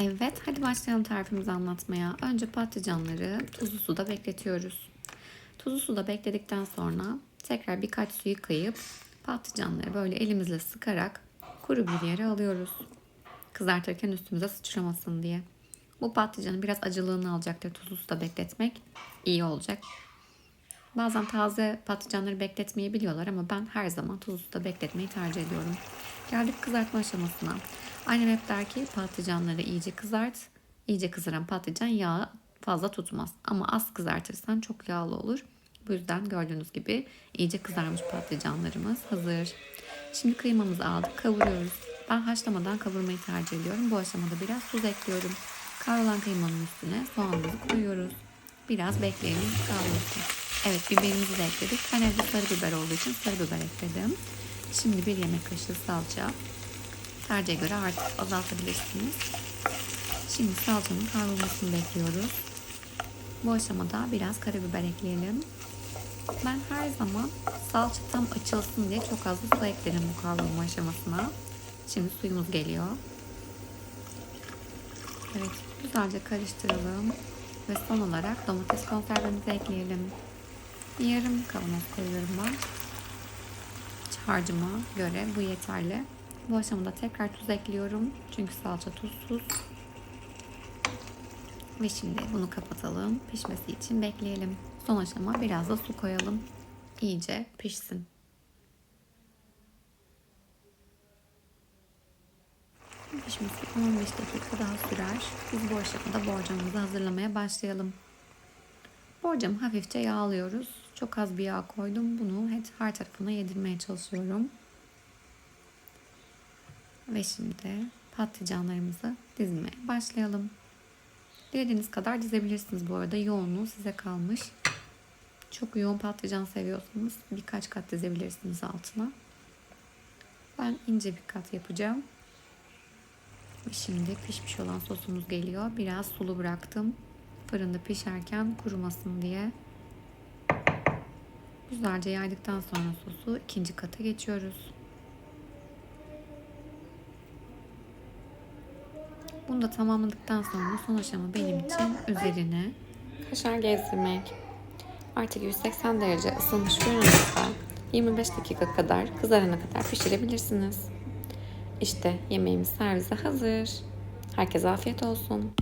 Evet, hadi başlayalım tarifimizi anlatmaya. Önce patlıcanları tuzlu suda bekletiyoruz. Tuzlu suda bekledikten sonra tekrar birkaç su yıkayıp patlıcanları böyle elimizle sıkarak kuru bir yere alıyoruz. Kızartırken üstümüze sıçramasın diye. Bu patlıcanın biraz acılığını alacaktır tuzlu suda bekletmek. iyi olacak. Bazen taze patlıcanları bekletmeyi biliyorlar ama ben her zaman tuzlu suda bekletmeyi tercih ediyorum. Geldik kızartma aşamasına. Annem hep der ki patlıcanları iyice kızart. İyice kızaran patlıcan yağı fazla tutmaz. Ama az kızartırsan çok yağlı olur. Bu yüzden gördüğünüz gibi iyice kızarmış patlıcanlarımız hazır. Şimdi kıymamızı aldık, kavuruyoruz. Ben haşlamadan kavurmayı tercih ediyorum. Bu aşamada biraz tuz ekliyorum. Kavrulan kıymanın üstüne soğanımızı koyuyoruz. Biraz bekleyelim kavrulsun. Evet biberimizi de ekledik. Ben evde sarı biber olduğu için sarı biber ekledim. Şimdi bir yemek kaşığı salça. Tercihe göre artık azaltabilirsiniz. Şimdi salçanın kavrulmasını bekliyoruz. Bu aşamada biraz karabiber ekleyelim. Ben her zaman salça tam açılsın diye çok az su eklerim bu kavrulma aşamasına. Şimdi suyumuz geliyor. Evet, güzelce karıştıralım. Ve son olarak domates konservemizi ekleyelim. Yarım kavanoz koyuyorum ben. Harcıma göre bu yeterli. Bu aşamada tekrar tuz ekliyorum. Çünkü salça tuzsuz. Ve şimdi bunu kapatalım. Pişmesi için bekleyelim. Son aşama biraz da su koyalım. İyice pişsin. Pişmesi 15 dakika daha sürer. Biz bu aşamada borcamımızı hazırlamaya başlayalım. Borcamı hafifçe yağlıyoruz. Çok az bir yağ koydum. Bunu her tarafına yedirmeye çalışıyorum. Ve şimdi patlıcanlarımızı dizmeye başlayalım. Dilediğiniz kadar dizebilirsiniz bu arada. Yoğunluğu size kalmış. Çok yoğun patlıcan seviyorsanız birkaç kat dizebilirsiniz altına. Ben ince bir kat yapacağım. Şimdi pişmiş olan sosumuz geliyor. Biraz sulu bıraktım. Fırında pişerken kurumasın diye. Güzelce yaydıktan sonra sosu ikinci kata geçiyoruz. Bunu da tamamladıktan sonra son aşama benim için üzerine kaşar gezdirmek. Artık 180 derece ısınmış fırınınızda 25 dakika kadar kızarana kadar pişirebilirsiniz. İşte yemeğimiz servise hazır. Herkese afiyet olsun.